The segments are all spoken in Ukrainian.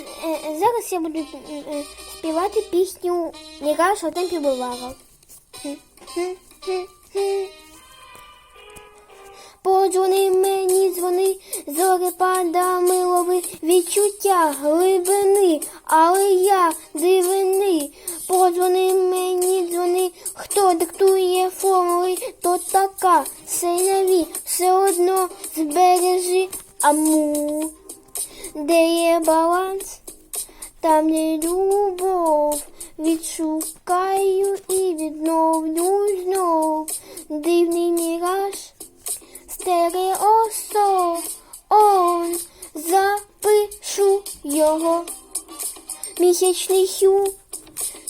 е, зараз я буду е, співати пісню у темпі Бувара. Подзвони мені, дзвони, зорепадами лови відчуття глибини, але я дивини. Подзвони мені, дзвони, хто диктує формули, то така селяві, все одно збережи аму. Де є баланс, там є любов. Відшукаю і відновлю знов дивний міраж. Стереосо, он запишу його. Місячний хю,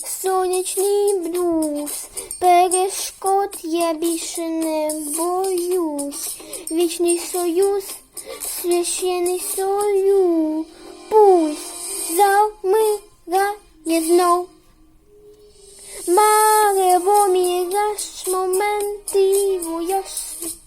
сонячний блюз, перешкод я більше не боюсь. Вічний союз, священный сою, пусть замигает знов. Маре бо міряш моменти, вояш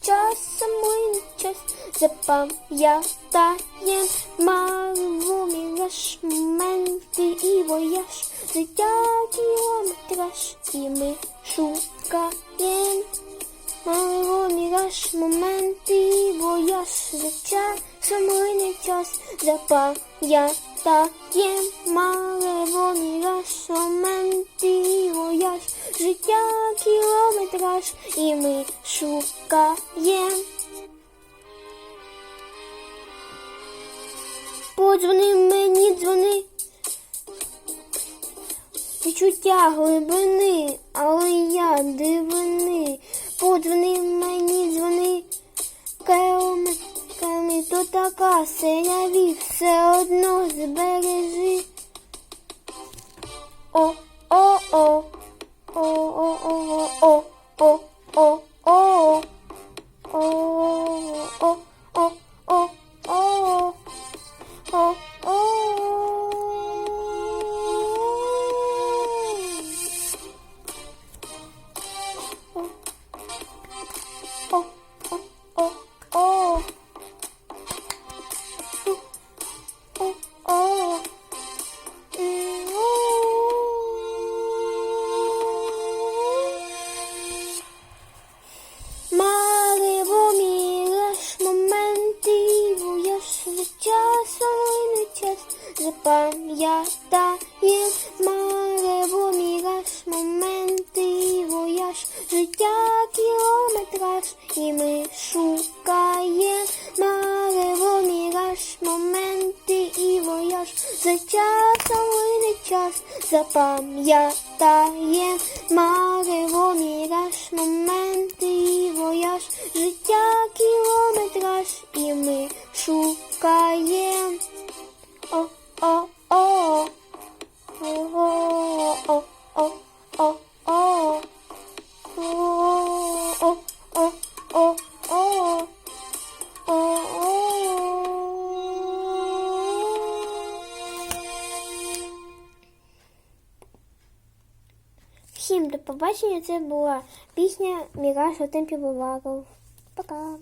часом ми час запам'ятаєм. Маре бо міряш моменти, і вояш життя кілометраж, і ми шукаєм. Міраж моменти і вояж Життя самий час запам'ятаєм Марево міраж моменти і вояж Життя кілометраж і ми шукаєм. Подзвони мені, дзвони. Відчуття глибини, така синя вік, все одно збережи. Запам'ятає Марево міраж моментів, я ж життя кілометраж і ми шукає Марево міраж моменти і вояж за часом не час запам'ятає Марево міраж моменти і вояж життя кілометраж і ми о, о, о, о, о, о, о, о, о. Всім до побачення. Це була пісня Міраж у темпі Буваров. Пока.